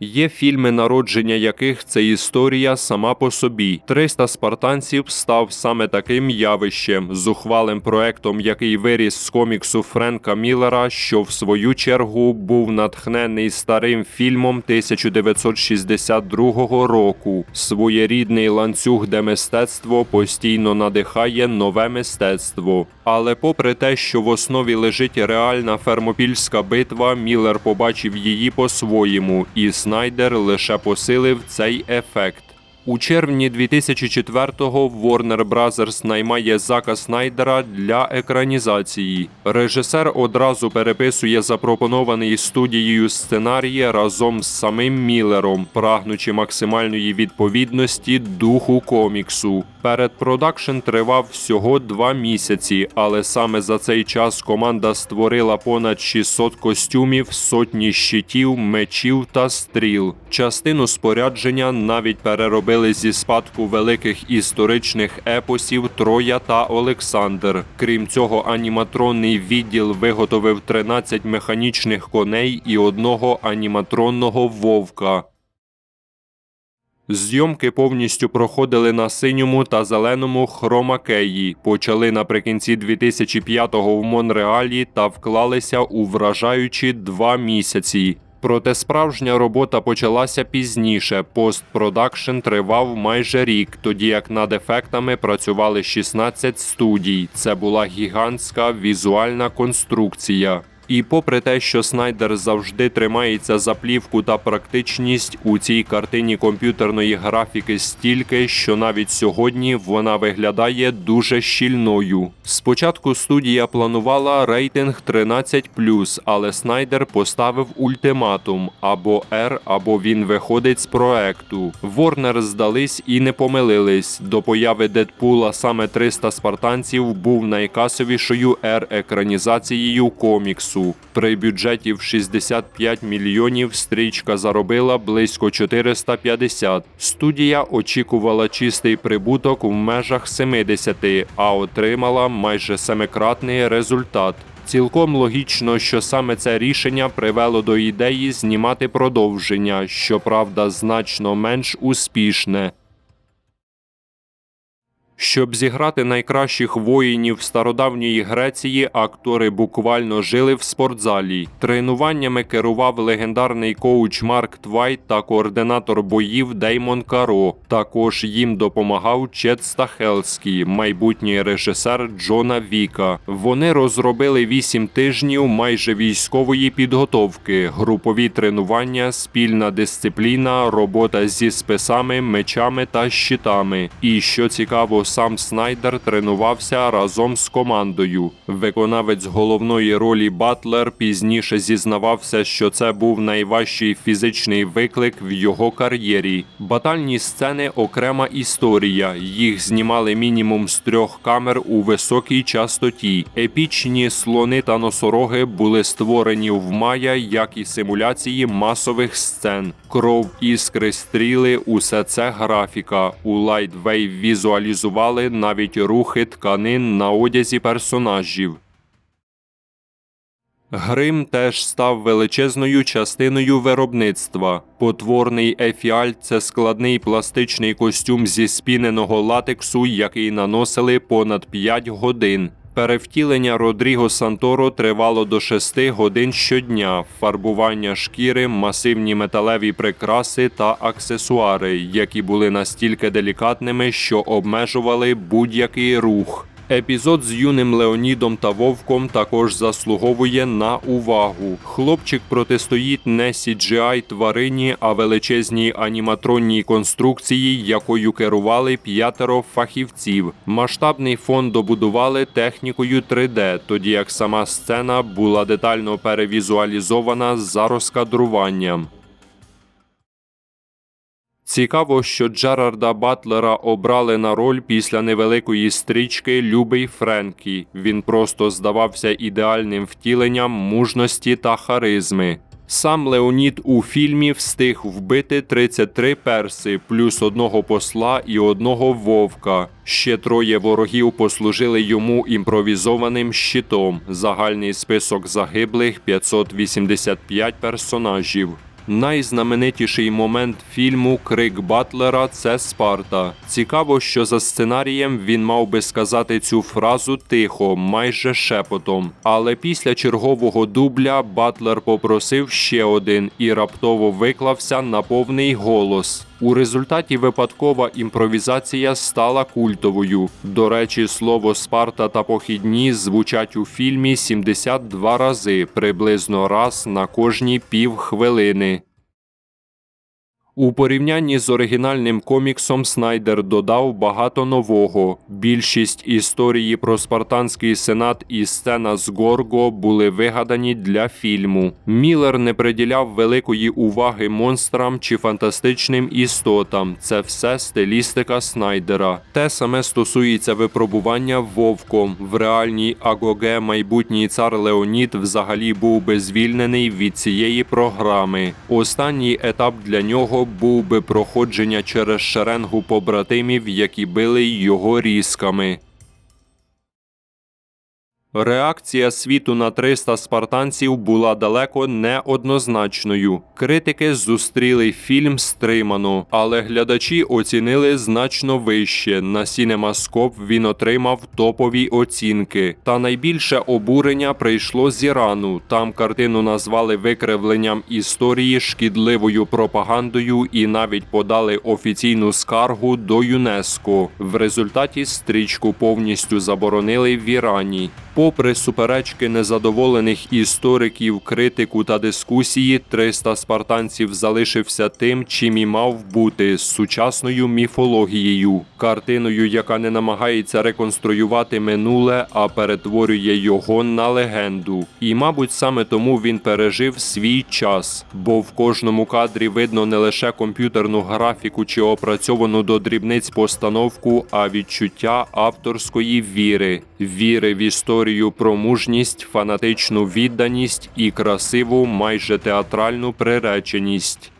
Є фільми, народження яких це історія сама по собі. 300 спартанців став саме таким явищем, зухвалим проектом, який виріс з коміксу Френка Міллера, що в свою чергу був натхнений старим фільмом 1962 року. Своєрідний ланцюг, де мистецтво постійно надихає нове мистецтво. Але попри те, що в основі лежить реальна фермопільська битва, Міллер побачив її по-своєму, і Снайдер лише посилив цей ефект. У червні 2004-го Warner Bros. наймає Зака Снайдера для екранізації. Режисер одразу переписує запропонований студією сценарій разом з самим Міллером, прагнучи максимальної відповідності духу коміксу. Передпродакшн тривав всього два місяці, але саме за цей час команда створила понад 600 костюмів, сотні щитів, мечів та стріл. Частину спорядження навіть переробили зі спадку великих історичних епосів Троя та Олександр. Крім цього, аніматронний відділ виготовив 13 механічних коней і одного аніматронного вовка. Зйомки повністю проходили на синьому та зеленому хромакеї. Почали наприкінці 2005-го в Монреалі та вклалися у вражаючі два місяці. Проте справжня робота почалася пізніше. Постпродакшн тривав майже рік, тоді як над ефектами працювали 16 студій. Це була гігантська візуальна конструкція. І попри те, що Снайдер завжди тримається за плівку та практичність, у цій картині комп'ютерної графіки стільки, що навіть сьогодні вона виглядає дуже щільною. Спочатку студія планувала рейтинг 13+, але Снайдер поставив ультиматум або R, або він виходить з проекту. Ворнер здались і не помилились. До появи Дедпула саме 300 спартанців був найкасовішою R-екранізацією коміксу. При бюджеті в 65 мільйонів стрічка заробила близько 450. Студія очікувала чистий прибуток в межах 70, а отримала майже семикратний результат. Цілком логічно, що саме це рішення привело до ідеї знімати продовження, щоправда, значно менш успішне. Щоб зіграти найкращих воїнів стародавньої Греції, актори буквально жили в спортзалі. Тренуваннями керував легендарний коуч Марк Твайт та координатор боїв Деймон Каро. Також їм допомагав Чет Стахелський, майбутній режисер Джона Віка. Вони розробили вісім тижнів майже військової підготовки, групові тренування, спільна дисципліна, робота зі списами, мечами та щитами. І що цікаво, сам Снайдер тренувався разом з командою. Виконавець головної ролі Батлер пізніше зізнавався, що це був найважчий фізичний виклик в його кар'єрі. Батальні сцени окрема історія. Їх знімали мінімум з трьох камер у високій частоті. Епічні слони та носороги були створені в мая, як і симуляції масових сцен. Кров, іскри, стріли усе це графіка. У Lightwave візуалізували навіть рухи тканин на одязі персонажів. Грим теж став величезною частиною виробництва. Потворний ефіаль це складний пластичний костюм зі спіненого латексу, який наносили понад 5 годин. Перевтілення Родріго Санторо тривало до 6 годин щодня, фарбування шкіри, масивні металеві прикраси та аксесуари, які були настільки делікатними, що обмежували будь-який рух. Епізод з юним Леонідом та Вовком також заслуговує на увагу. Хлопчик протистоїть не CGI тварині, а величезній аніматронній конструкції, якою керували п'ятеро фахівців. Масштабний фон добудували технікою 3D, тоді як сама сцена була детально перевізуалізована за розкадруванням. Цікаво, що Джерарда Батлера обрали на роль після невеликої стрічки Любий Френкі. Він просто здавався ідеальним втіленням мужності та харизми. Сам Леонід у фільмі встиг вбити 33 перси, плюс одного посла і одного вовка. Ще троє ворогів послужили йому імпровізованим щитом. Загальний список загиблих 585 персонажів. Найзнаменитіший момент фільму Крик Батлера це Спарта. Цікаво, що за сценарієм він мав би сказати цю фразу тихо, майже шепотом. Але після чергового дубля Батлер попросив ще один і раптово виклався на повний голос. У результаті випадкова імпровізація стала культовою. До речі, слово Спарта та похідні звучать у фільмі 72 рази, приблизно раз на кожні півхвилини. У порівнянні з оригінальним коміксом Снайдер додав багато нового. Більшість історії про спартанський сенат і сцена з Горго були вигадані для фільму. Міллер не приділяв великої уваги монстрам чи фантастичним істотам. Це все стилістика Снайдера. Те саме стосується випробування вовком. В реальній Агоге майбутній цар Леонід взагалі був би звільнений від цієї програми. Останній етап для нього був би проходження через шеренгу побратимів, які били його різками. Реакція світу на 300 спартанців була далеко не. Критики зустріли фільм стримано, але глядачі оцінили значно вище. На CinemaScope він отримав топові оцінки. Та найбільше обурення прийшло з Ірану. Там картину назвали викривленням історії, шкідливою пропагандою і навіть подали офіційну скаргу до ЮНЕСКО. В результаті стрічку повністю заборонили в Ірані. Попри суперечки незадоволених істориків, критику та дискусії, 300 спартанців залишився тим, чим і мав бути сучасною міфологією, картиною, яка не намагається реконструювати минуле, а перетворює його на легенду. І, мабуть, саме тому він пережив свій час, бо в кожному кадрі видно не лише комп'ютерну графіку чи опрацьовану до дрібниць постановку, а відчуття авторської віри, віри в історію про мужність, фанатичну відданість і красиву, майже театральну приреченість.